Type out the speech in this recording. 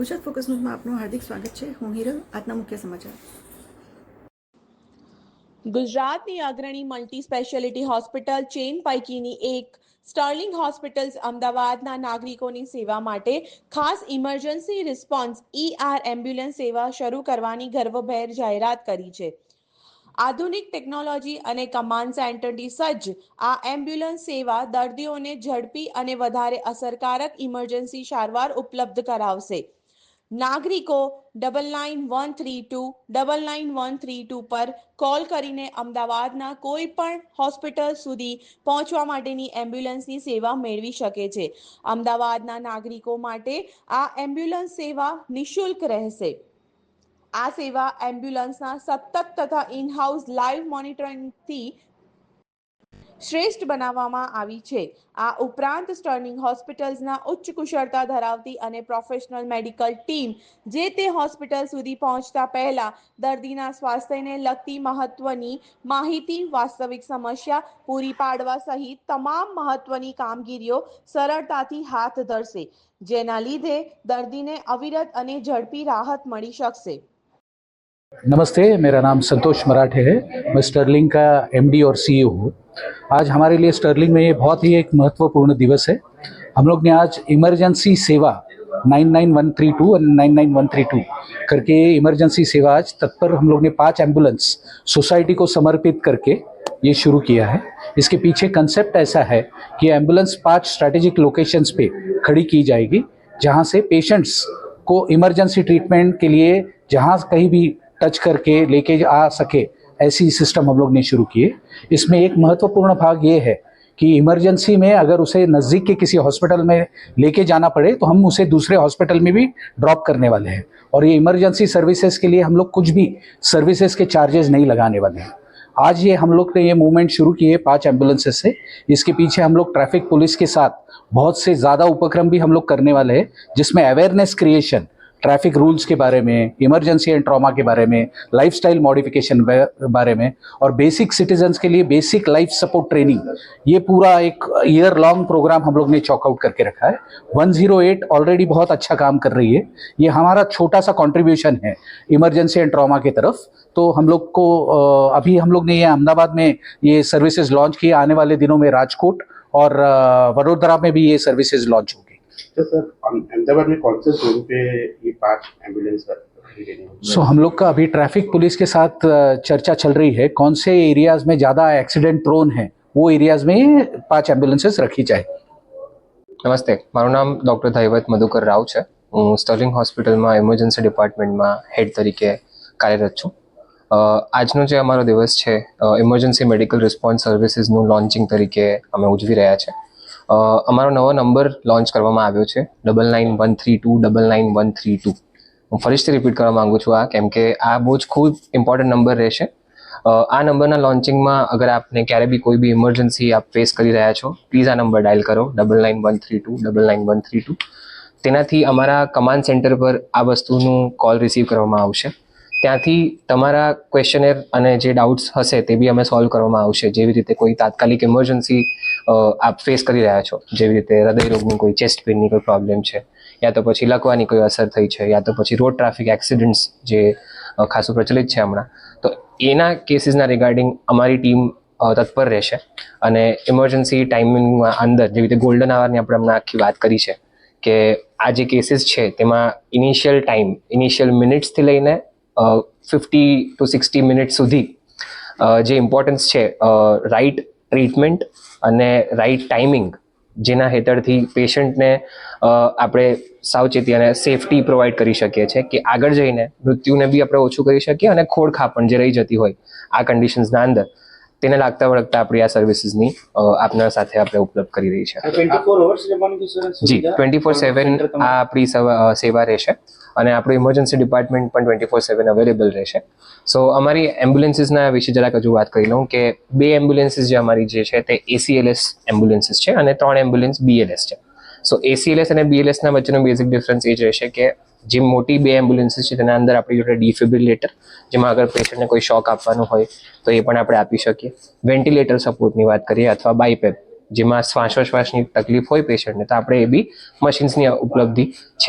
Gujarat focus ન્યૂઝમાં આપનું હાર્દિક સ્વાગત છે. હું હિરલ, આજના મુખ્ય સમાચાર. ગુજરાતની અગ્રણી મલ્ટી સ્પેશિયાલિટી હોસ્પિટલ ચેઇન પૈકીની એક સ્ટર્લિંગ હોસ્પિટલ્સ અમદાવાદના નાગરિકોની સેવા માટે ખાસ ઇમરજન્સી રિસ્પોન્સ ઈઆર એમ્બ્યુલન્સ સેવા શરૂ કરવાની ગર્વભેર જાહેરાત કરી છે. આધુનિક ટેકનોલોજી અને કમાન્ડ સેન્ટરથી સજ્જ આ એમ્બ્યુલન્સ સેવા દર્દીઓને ઝડપી અને વધારે અસરકારક ઇમરજન્સી સારવાર ઉપલબ્ધ કરાવશે. નાગરિકો double nine one three two double nine one three two પર કોલ કરીને અમદાવાદના કોઈ પણ હોસ્પિટલ સુધી પહોંચવા માટેની એમ્બ્યુલન્સની સેવા મેળવી શકે છે. અમદાવાદના નાગરિકો માટે આ એમ્બ્યુલન્સ સેવા નિઃશુલ્ક રહેશે. આ સેવા એમ્બ્યુલન્સના સતત તથા ઇન હાઉસ લાઈવ મોનિટરિંગથી શ્રેષ્ઠ બનાવવામાં આવી છે. આ ઉપરાંત સ્ટર્નિંગ હોસ્પિટલ્સના ઉચ્ચ કુશળતા ધરાવતી અને પ્રોફેશનલ મેડિકલ ટીમ, જે તે હોસ્પિટલ સુધી પહોંચતા પહેલા દર્દીના સ્વાસ્થ્યને લગતી મહત્વની માહિતી, વાસ્તવિક સમસ્યા પૂરી પાડવા સહિત તમામ મહત્વની કામગીરીઓ સરળતાથી હાથ ધરશે, જેના લીધે દર્દીને અવિરત અને ઝડપી રાહત મળી શકશે. नमस्ते, मेरा नाम संतोष मराठे है। मैं स्टर्लिंग का एमडी और सीईओ हूँ। आज हमारे लिए स्टर्लिंग में ये बहुत ही एक महत्वपूर्ण दिवस है। हम लोग ने आज इमरजेंसी सेवा 99132 और 99132 करके इमरजेंसी सेवा आज तत्पर हम लोग ने पाँच एंबुलेंस सोसाइटी को समर्पित करके ये शुरू किया है। इसके पीछे कंसेप्ट ऐसा है कि एंबुलेंस पाँच स्ट्रैटेजिक लोकेशंस पे खड़ी की जाएगी, जहाँ से पेशेंट्स को इमरजेंसी ट्रीटमेंट के लिए जहाँ कहीं भी टच करके लेके आ सके, ऐसी सिस्टम हम लोग ने शुरू किए इसमें एक महत्वपूर्ण भाग ये है कि इमरजेंसी में अगर उसे नज़दीक के किसी हॉस्पिटल में लेके जाना पड़े तो हम उसे दूसरे हॉस्पिटल में भी ड्रॉप करने वाले हैं। और ये इमरजेंसी सर्विसेज़ के लिए हम लोग कुछ भी सर्विसेज़ के चार्जेस नहीं लगाने वाले हैं। आज ये हम लोग ने ये मूवमेंट शुरू किए पाँच एम्बुलेंसेज से। इसके पीछे हम लोग ट्रैफ़िक पुलिस के साथ बहुत से ज़्यादा उपक्रम भी हम लोग करने वाले हैं, जिसमें अवेयरनेस क्रिएशन ट्रैफ़िक रूल्स के बारे में, इमरजेंसी एंड ट्रॉमा के बारे में, लाइफस्टाइल मॉडिफिकेशन बारे में, और बेसिक सिटीजन्स के लिए बेसिक लाइफ सपोर्ट ट्रेनिंग ये पूरा एक ईयर लॉन्ग प्रोग्राम हम लोग ने चॉकआउट करके रखा है। 108 ऑलरेडी बहुत अच्छा काम कर रही है। ये हमारा छोटा सा कॉन्ट्रीब्यूशन है इमरजेंसी एंड ट्रॉमा की तरफ़। तो हम लोग को अभी हम लोग ने ये अहमदाबाद में ये सर्विसेज़ लॉन्च किए। आने वाले दिनों में राजकोट और वडोदरा में भी ये सर्विसेज़ लॉन्च होगी। तो सर अम- अहमदाबाद में कौन से जोन पे ये पांच एम्बुलेंस खड़ी रहनी है? सो हम लोग का अभी ट्रैफिक पुलिस के साथ अ, चर्चा चल रही है कौन से एरियाज में ज़्यादा एक्सीडेंट प्रोन है वो एरियाज में ये पांच एम्बुलेंसेस रखी जाए નમસ્તે મારું નામ ડૉક્ટર ધૈવત મધુકર રાવ છે હું સ્ટર્લિંગ હોસ્પિટલમાં ઇમરજન્સી ડિપાર્ટમેન્ટમાં હેડ તરીકે કાર્યરત છું અ, આજનો જે અમારો દિવસ છે ઇમરજન્સી મેડિકલ રિસ્પોન્સ સર્વિસીસનું લોન્ચિંગ તરીકે અમે ઉજવી રહ્યા છે અ, અમારો નવો નંબર લોન્ચ કરવામાં આવ્યો છે. Double nine one three two, double nine one three two. હું ફરીથી રિપીટ કરવા માગું છું આ, કેમ કે આ બહુ જ ખૂબ ઇમ્પોર્ટન્ટ નંબર રહેશે. આ નંબરના લોન્ચિંગમાં અગર આપને ક્યારે બી કોઈ બી ઇમરજન્સી આપ ફેસ કરી રહ્યા છો પ્લીઝ આ નંબર ડાયલ કરો. Double nine one three two, double nine one three two. તેનાથી અમારા કમાન્ડ સેન્ટર પર આ વસ્તુનું કોલ રિસીવ કરવામાં આવશે. ત્યાંથી તમારા ક્વેશ્ચનેર અને જે ડાઉટ્સ હશે તે બી અમે સોલ્વ કરવામાં આવશે. જેવી રીતે કોઈ તાત્કાલિક ઇમરજન્સી આપ ફેસ કરી રહ્યા છો, જેવી રીતે હૃદય રોગની કોઈ ચેસ્ટ પેનની કોઈ પ્રોબ્લેમ છે, યા તો પછી લકવાની કોઈ અસર થઈ છે, યા તો પછી રોડ ટ્રાફિક એક્સિડન્ટ્સ જે ખાસું પ્રચલિત છે હમણાં. તો એના કેસીસના રિગાર્ડિંગ અમારી ટીમ તત્પર રહેશે અને ઇમરજન્સી ટાઈમિંગમાં અંદર, જેવી રીતે ગોલ્ડન આવરની આપણે હમણાં આખી વાત કરી છે, કે આ જે કેસીસ છે તેમાં ઇનિશિયલ ટાઈમ ઇનિશિયલ મિનિટ્સથી લઈને ફિફ્ટી ટુ સિક્સટી મિનિટ સુધી જે ઇમ્પોર્ટન્સ છે રાઈટ ટ્રીટમેન્ટ અને રાઈટ ટાઈમિંગ જેના હેઠળથી પેશન્ટને આપણે સાવચેતી અને સેફટી પ્રોવાઈડ કરી શકીએ છીએ કે આગળ જઈને મૃત્યુને બી આપણે ઓછું કરી શકીએ અને ખોડખાપ પણ જે રહી જતી હોય આ કન્ડિશન્સના અંદર તેને લાગતા વળગતા આપણી આ સર્વિસીસની આપના સાથે આપણે ઉપલબ્ધ કરી રહી છે. જી ટ્વેન્ટી ફોર સેવન આ આપણી સવ- સેવા રહેશે. અને આપણું ઇમરજન્સી ડિપાર્ટમેન્ટ પણ ટ્વેન્ટી ફોર સેવન અવેલેબલ રહેશે. સો અમારી એમ્બ્યુલન્સીસના વિશે જરાક હજુ વાત કરી લઉં કે બે એમ્બ્યુલન્સીસ જે અમારી જે છે તે એસીએલએસ એમ્બ્યુલન્સીસ છે અને ત્રણ એમ્બ્યુલન્સ બીએલએસ છે. સો એસીએલએસ અને બીએલએસના વચ્ચેનો બેઝિક ડિફરન્સ એ જ રહેશે કે જે મોટી બે એમ્બ્યુલન્સીસ છે તેના અંદર આપણી જોડે ડિફિબ્રિલેટર જેમાં અગર પેશન્ટને કોઈ શોક આપવાનું હોય, તો એ પણ આપણે આપી શકીએ. વેન્ટિલેટર સપોર્ટની વાત કરીએ અથવા બાયપેપ જેમાં શ્વાસોશ્વાસની તકલીફ હોય પેશન્ટને તો આપણે એ બી મશીન્સની ઉપલબ્ધિ છે